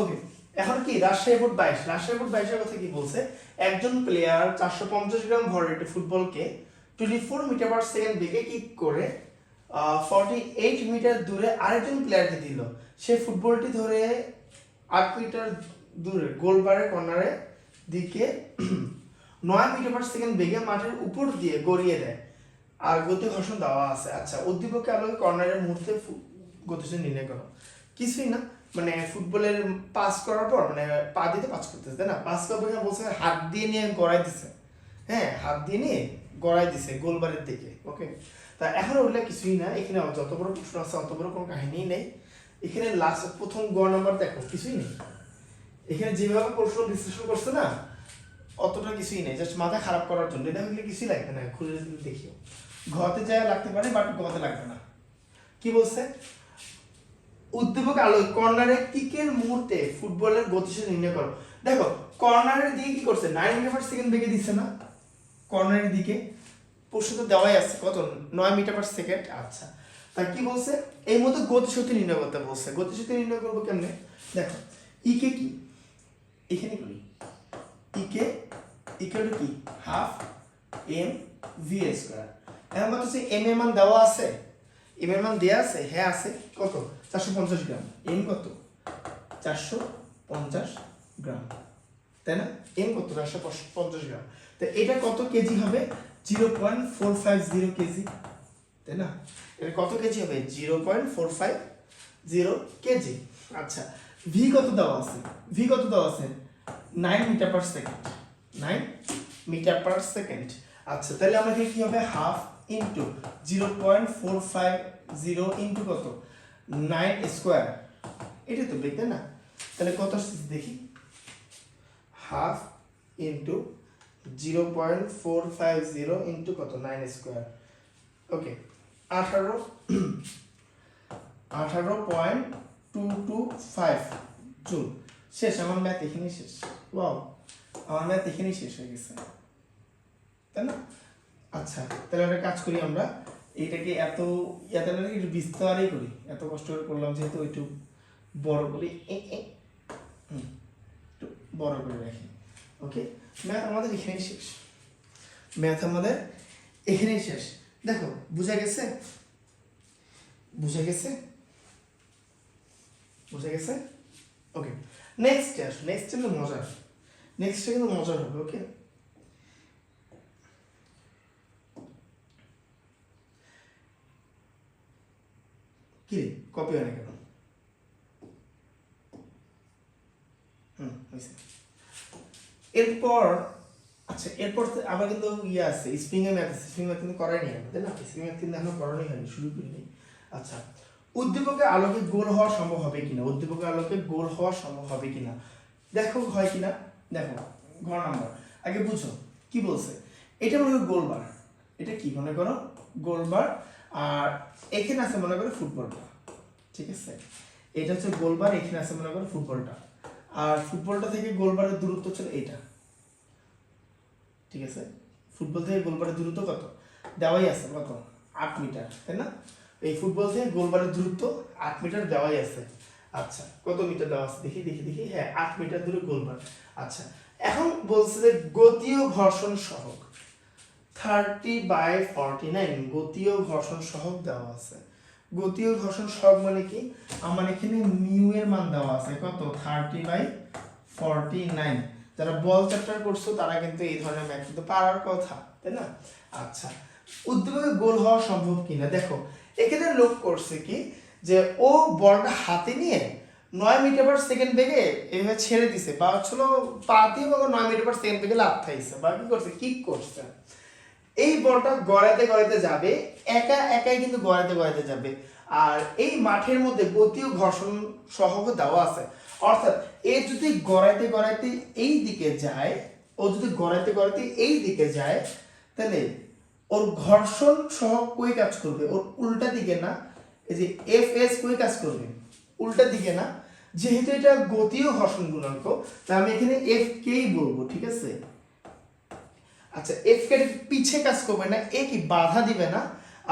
ওকে এখন কি, রাজশাহী বোর্ড বাইশ। রাজশাহী বোর্ড বাইশের কথা কি বলছে? একজন প্লেয়ার চারশো পঞ্চাশ গ্রাম ভরের ফুটবলকে twenty four metre per second বেগে কিক করে ফর্টি এইট মিটার দূরে আরেকজন প্লেয়ারকে দিল। সে ফুটবলটি ধরে আট মিটার দূরে, গোলবারের কর্নারে দিকে নয় মিটার পার সেকেন্ড বেগে মাঠের উপর দিয়ে গড়িয়ে দেয়। আর গতি ঘর্ষণ দেওয়া আছে। আচ্ছা উদ্দীপকে আলোকে কর্নারের মুহূর্তে গতিশীল নির্ণয় করো। কিছুই না। মানে ফুটবলের পাস করার পর মানে পা দিতে পাস করতেছে, তাই না? পাস করার পর বলছে, হাত দিয়ে নিয়ে গড়াই দিছে। হ্যাঁ হাত দিয়ে নিয়ে গড়াই দিছে গোলবারের দিকে ওকে তা এখন ওগুলো কিছুই না, এখানে যত বড় প্রশ্ন আছে, অত বড় কোনো কাহিনী নেই। এখানে লাস্ট প্রথম গ নাম্বার দেখো, কিছুই নেই। এখানে যেভাবে প্রশ্ন বিশ্লেষণ করছে না, অতটা কিছুই নেই জাস্ট মাথা খারাপ করার জন্য। এটা হলে কিছুই লাগবে না, খুলে দেখিও। ঘতে যায় লাগতে পারে বাট গতে লাগবে না। কি বলছে? উদ্দীপক আলো, কর্নারে কিকের মুহূর্তে ফুটবলের গতিশীল নির্ণয় করো। দেখো, কর্নারের দিকে কি করছে? নাইন মিটার পার সেকেন্ড বেগে দিচ্ছে না? কর্নারের দিকে। প্রশ্ন তো দেওয়াই আছে, কত? নয় মিটার পার সেকেন্ড আচ্ছা। তা কি বলছে? এই মধ্যে গতিশক্তি নির্ণয় করতে বলছে। গতিশক্তি নির্ণয় করব কেমনে? দেখো ইকে কি এখানে করি ইকে ইকুয়াল কি? হাফ এম ভি স্কোয়ার এখন কত হচ্ছে এম এর মান দেওয়া আছে? এম এর মান দেওয়া আছে হ্যাঁ আছে, কত? চারশো পঞ্চাশ গ্রাম। এম কত? চারশো পঞ্চাশ গ্রাম। তাই না? এম কত? চারশো পঞ্চাশ গ্রাম। তো এটা কত কেজি হবে? Zero point four five zero KG. তাই না? এটা কত কেজি হবে? Zero point four five zero KG. আচ্ছা ভি কত দেওয়া আছে? ভি কত দেওয়া আছে? Nine metre per second nine metre per second আচ্ছা তাহলে আমাকে কি হবে? Half into zero point four five zero into কত? নাইন স্কোয়ার এটা তো বেগ না? তাহলে কত আসছে দেখি? Half into zero point four five zero into কত? নাইন স্কোয়ার ওকে আঠারো। আঠারো point two two five joule. শেষ, আমার ম্যাথ এখানেই শেষ। ওয়াও আমার ম্যাথ এখানেই শেষ হয়ে গেছে। তাই না? আচ্ছা তাহলে একটা কাজ করি আমরা। এইটাকে এত এত একটু বিস্তারই করি। এত কষ্ট করে করলাম যেহেতু একটু বড় করি। একটু বড় করে রাখি। ওকে ম্যাথ আমাদের এখানেই শেষ। ম্যাথ আমাদের এখানেই শেষ। দেখো, বুঝা গেছে? বুঝা গেছে? বুঝা গেছে? ওকে নেক্সট নেক্সট কিন্তু মজার। নেক্সটটা কিন্তু মজার হবে ওকে কি রে কপি হয় না কেন এরপর আচ্ছা এরপর আবার কিন্তু ইয়ে আছে স্প্রিং এ ম্যাথ আছে স্প্রিং ম্যাথ কিন্তু করাই নি আমরা তাই না? স্প্রিং ম্যাথ কিন্তু এখনও করানোই হয়নি, শুরু করিনি আচ্ছা উদ্দীপকের আলোকে গোল হওয়া সম্ভব হবে কিনা? উদ্দীপকের আলোকে গোল হওয়া সম্ভব হবে কিনা? দেখো, হয় কিনা? দেখো, ঘর নাম্বার। আগে বুঝো, কি বলছে? এটা মনে করো গোলবার। এটা কি মনে করো? গোলবার। আর এখানে আছে মনে করো ফুটবলটা ঠিক আছে? এটা হচ্ছে গোলবার, এখানে আছে মনে করো ফুটবলটা। আর ফুটবলটা থেকে গোলবারের দূরত্ব ছিল এটা ঠিক আছে? ফুটবল থেকে গোলবারের দূরত্ব কত? দেওয়াই আছে কত আট মিটার, তাই না? এই ফুটবল থেকে গোলবারের দূরত্ব আট মিটার দেওয়াই আছে। আচ্ছা কত মিটার দেওয়া আছে? দেখি দেখি দেখি। হ্যাঁ আট মিটার দূরে গোলবার। আচ্ছা এখন বলছে যে গতীয় ঘর্ষণ সহক। থার্টি বাই ফর্টি নাইন গতীয় ঘর্ষণ সহক দেওয়া আছে। গতীয় ঘর্ষণ সব মানে কি? আমার এখানে মিউ এর মান দেওয়া আছে। কত? থার্টি বাই ফর্টি নাইন যারা বল চ্যাপ্টার করছ, তারা কিন্তু এই ধরনের ম্যাথ কিন্তু পারার কথা, তাই না? আচ্ছা। উদ্দীপকে গোল হওয়া সম্ভব কিনা? দেখো, এখানে লোক করছে কি? যে ও বলটা হাতে নিয়ে নয় মিটার পার সেকেন্ড বেগে এভাবে ছেড়ে দিছে, বা হচ্ছিল পা দিয়ে নয় মিটার পার সেকেন্ড বেগে লাভ খাইছে বা কি করছে? কিক করছে। এই বলটা গড়াতে গড়াতে যাবে, একা একাই কিন্তু গড়াতে গড়াতে যাবে। আর এই মাঠের মধ্যে গতি ও ঘর্ষণ সহ দেওয়া আছে। অর্থাৎ এ যদি গড়াইতে গড়াইতে এই দিকে যায়, ও যদি গড়াইতে গড়াইতে এই দিকে যায়, তাহলে ওর ঘর্ষণ সহ কই কাজ করবে? ওর উল্টা দিকে না, এই যে এফ এস কই কাজ করবে? উল্টা দিকে না। যেহেতু এটা গতি ও ঘর্ষণ গুণাঙ্ক তাই আমি এখানে এফ কেই বলব, ঠিক আছে? আচ্ছা এফ কে পিছে কাজ করবে না এ কি বাধা দিবে না?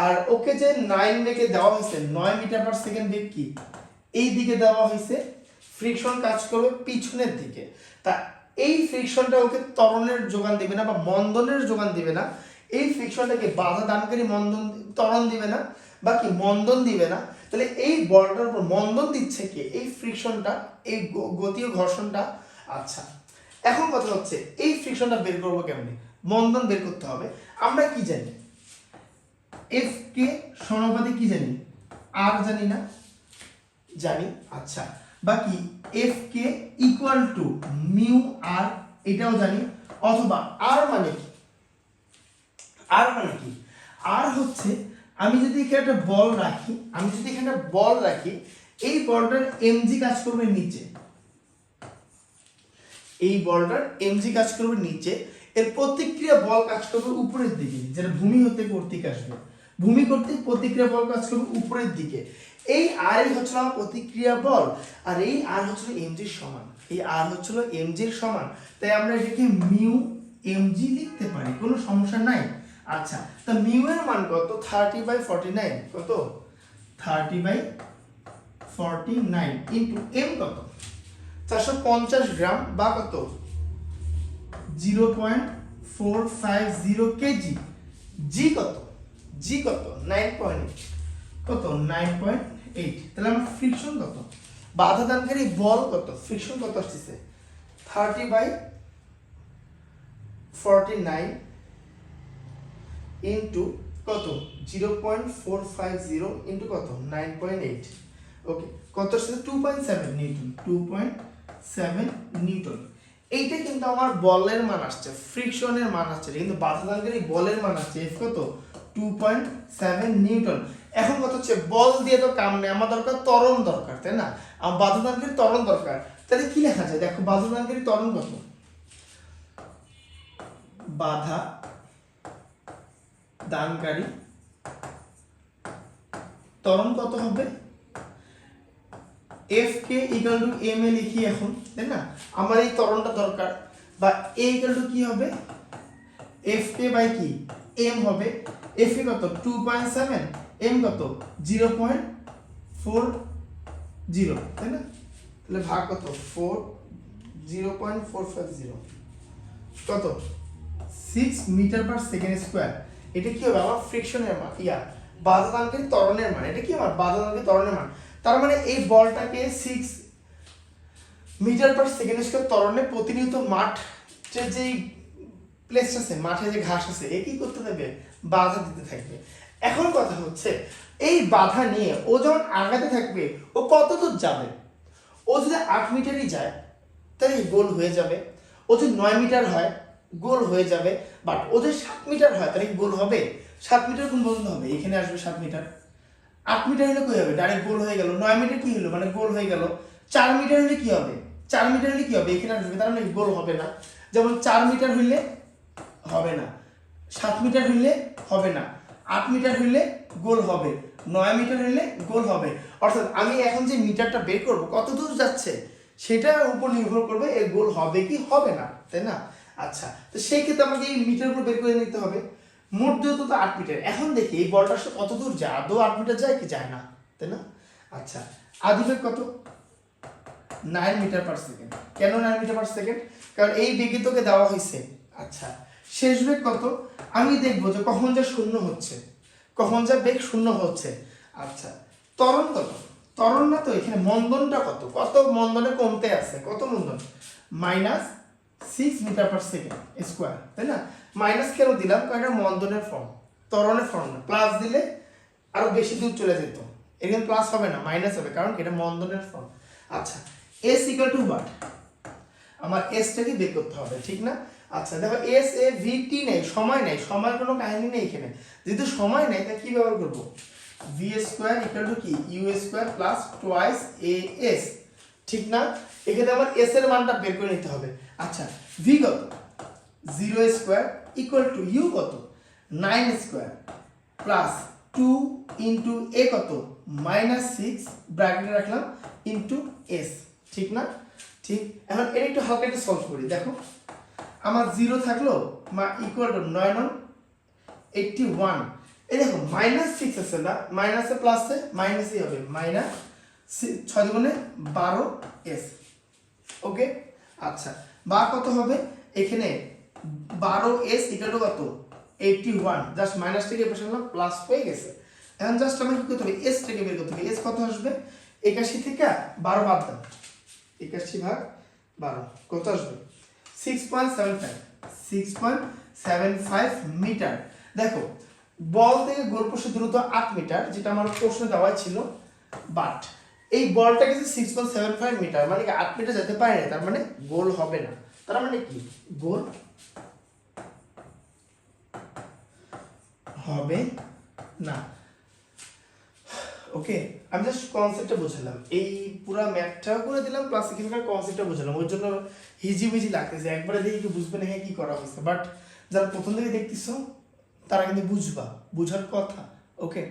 আর ওকে যে নাইন বেগে দেওয়া হয়েছে, নয় মিটার পার সেকেন্ড বেগ কি? এই দিকে দেওয়া হয়েছে ফ্রিকশন কাজ করবে পিছনের দিকে। তা এই ফ্রিকশনটা ওকে ত্বরণের যোগান দিবে না বা মন্দনের যোগান দিবে না। এই ফ্রিকশনটাকে বাধা দানকারী মন্দন, ত্বরণ দিবে না বা কি মন্দন দিবে না। তাহলে এই বলটার উপর মন্দন দিচ্ছে কি? এই ফ্রিকশনটা এই গতীয় ঘর্ষণটা। আচ্ছা এখন কথা হচ্ছে, এই ফ্রিকশনটা বের করব কেমনি? মন্দন বের করতে হবে। আমরা কি জানি? এফ কে সমানুপাতিক কি জানি? আর জানি না। জানি আচ্ছা। বাকি F K equal to mu R এটাও জানি। অথবা আর মানে কি? আর মানে কি? আর হচ্ছে, আমি যদি এখানে একটা বল রাখি, আমি যদি এখানে বল রাখি, এই বলটার এমজি কাজ করবে নিচে। এই বলটার এমজি কাজ করবে নিচে। এর প্রতিক্রিয়া বল কাজ করবে উপরের দিকে, যেটা ভূমি হতে কর্তৃক আসবে। ভূমি কর্তৃক প্রতিক্রিয়া বল কাজ করবে উপরের দিকে। এই আর হচ্ছিল আমার প্রতিক্রিয়া বল, আর এই আর হচ্ছিল এমজির সমান। এই আর হচ্ছিল এমজির সমান। তাই আমরা এটাকে মিউ এমজি লিখতে পারি, কোনো সমস্যা নাই। আচ্ছা তা মিউ এর মান কত? থার্টি বাই ফর্টি নাইন কত? Thirty by forty nine into M কত? চারশো পঞ্চাশ গ্রাম বা কত? Zero point four five zero KG. G কত? জি কত? Nine point eight. কত? Nine point eight. তাহলে আমার ফ্রিকশন কত? বাধা দানকারী বল কত? ফ্রিকশন কত আসতেছে? Thirty by forty nine into কত? Zero point four five zero into কত? Nine point eight. ওকে কত আসছে two point seven newton. Two point seven newton এইটা কিন্তু আমার বলের মান আসছে, ফ্রিকশনের মান আসছে কিন্তু বাধাদানকারী বলের মান আসছে এফ কত? Two point seven newton. এখন কথা হচ্ছে, বল দিয়ে তো কাম নেই, আমার দরকার ত্বরণ দরকার, তাই না? আমার বাধাদানকারী ত্বরণ দরকার। তাহলে কি লেখা যায়? দেখো বাধাদানকারী ত্বরণ কত? বাধা, দানকারী, ত্বরণ কত হবে? F K equal to M A লিখি এখন, তাই না? আমার এই ত্বরণটা দরকার। বা এ ইকাল টু কি হবে? এফ কে বাই কি? এম হবে। এফ কে কত? টু পয়েন্ট সেভেন এম কত? জিরো পয়েন্ট ফোর জিরো তাই না? তাহলে ভাগ কত? Four zero point four five zero কত? Six metre per second square এটা কি হবে? আমার ফ্রিকশনের মান, ইয়া বাধাদানকারী ত্বরণের মান। এটা কি আমার? বাধাদানকারী ত্বরণের মান। তার মানে এই বলটাকে six metre per second square ত্বরণে প্রতিনিয়ত মাঠের যে প্লেস আছে, মাঠে যে ঘাস আছে এ কি করতে থাকবে, বাধা দিতে থাকবে। এখন কথা হচ্ছে, এই বাধা নিয়ে ও যখন আগাতে থাকবে, ও কত দূর যাবে? ও যদি আট মিটারই যায় তাহলে গোল হয়ে যাবে। ও যদি নয় মিটার হয়, গোল হয়ে যাবে। বাট ও যদি সাত মিটার হয়, তাহলে গোল হবে? সাত মিটার কোন পর্যন্ত হবে? এখানে আসবে সাত মিটার আট মিটার হলে কি হবে? ডাইরেক্ট গোল হয়ে গেল। নয় মিটার কি হলো? মানে গোল হয়ে গেল। চার মিটার হলে কি হবে? চার মিটার হলে কি হবে? এখানে আসবে তার মানে গোল হবে না। যেমন চার মিটার হইলে হবে না। সাত মিটার হইলে হবে না। আট মিটার হইলে গোল হবে। নয় মিটার হইলে গোল হবে। অর্থাৎ আমি এখন যে মিটারটা বের করব, কত দূর যাচ্ছে সেটার উপর নির্ভর করবে এর গোল হবে কি হবে না, তাই না? আচ্ছা তো সেই ক্ষেত্রে আমাকে এই মিটারগুলো বের করে নিতে হবে। মোট দূরত্ব তো আট মিটার। এখন দেখি, এই বলটা আসলে কত দূর যায়? আদৌ আট মিটার যায় কি যায় না, তাই না? আচ্ছা আদিবেগ কত? নাইন মিটার পার সেকেন্ড কেন নাইন মিটার পার সেকেন্ড কারণ এই বেগে তোকে দেওয়া হয়েছে আচ্ছা শেষ বেগ কত? আমি দেখব যে কখন যা শূন্য হচ্ছে। কখন যা বেগ শূন্য হচ্ছে। আচ্ছা তরণ কত? তরণ না তো এখানে মন্দনটা কত? কত মন্দনে কমতে আছে? কত মন্দন? Minus six metre per second square তাই না? মাইনাস কেন দিলাম? এটা মন্দনের ফর্ম ত্বরণের ফর্ম না। প্লাস দিলে আরও বেশি দূর চলে যেত। এখানে প্লাস হবে না মাইনাস হবে, কারণ এটা মন্দনের ফর্ম আচ্ছা এস ইকাল টু হোয়াট আমার এসটাকে বের করতে হবে, ঠিক না? আচ্ছা দেখো এস এ ভি টি নেই, সময় নেই, সময়ের কোনো কাহিনী নেই এখানে। যেহেতু সময় নেই তাহলে কি ব্যবহার করব? ভি স্কোয়ার ইকাল টু কি? U square plus twice A S ঠিক না? এখানে আমার এস এর মানটা বের করে নিতে হবে। আচ্ছা ভি কত? Zero square equal to U কত? Nine square plus two into A কত? মাইনাস সিক্স ব্র্যাকেটে রাখলাম ইন্টু এস ঠিক না? ঠিক, এখন এটা একটু হালকা একটু সলভ করি, দেখো। আমার জিরো থাকল, মা ইকুয়াল টু নয় নন এইটটি ওয়ান এই দেখো মাইনাস সিক্স আছে না? মাইনাসে প্লাসে মাইনাসই হবে। মাইনাস ছয় দুগুণে বারো এস ওকে আচ্ছা বা কত হবে? এখানে বারো এস টু কত? এইটটি ওয়ান জাস্ট মাইনাস থেকে আনলাম প্লাস হয়ে গেছে। এখন জাস্ট আমাকে কি করতে হবে? এস থেকে বের করতে হবে। এস কত আসবে? একাশি থেকে বারো বাদ দাম একাশি ভাগ বারো, কত আসবে? Six point seven five six point seven five metre দেখো, বল থেকে গোল পোস্টের দূরত্ব আট মিটার যেটা আমার প্রশ্নে দেওয়া ছিল বাট এই বলটা কিন্তু six point seven five metre মানে কি আট মিটার যেতে পারে না, তার মানে গোল হবে না। তার মানে কি? গোল হবে না। ওকে আমি জাস্ট কনসেপ্টটা বুঝলাম। এই পুরো ম্যাথটাও করে দিলাম প্লাস এখানকার কনসেপ্টটা বুঝলাম। ওর জন্য হিজি বিজি লাগতেছে। একবারে দেখে কি বুঝবে না হ্যাঁ কি করা হয়েছে বাট যারা প্রথম থেকে দেখতেছো, তারা কিন্তু বুঝবা। বুঝার কথা। ওকে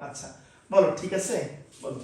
আচ্ছা। বলো, ঠিক আছে? বলো।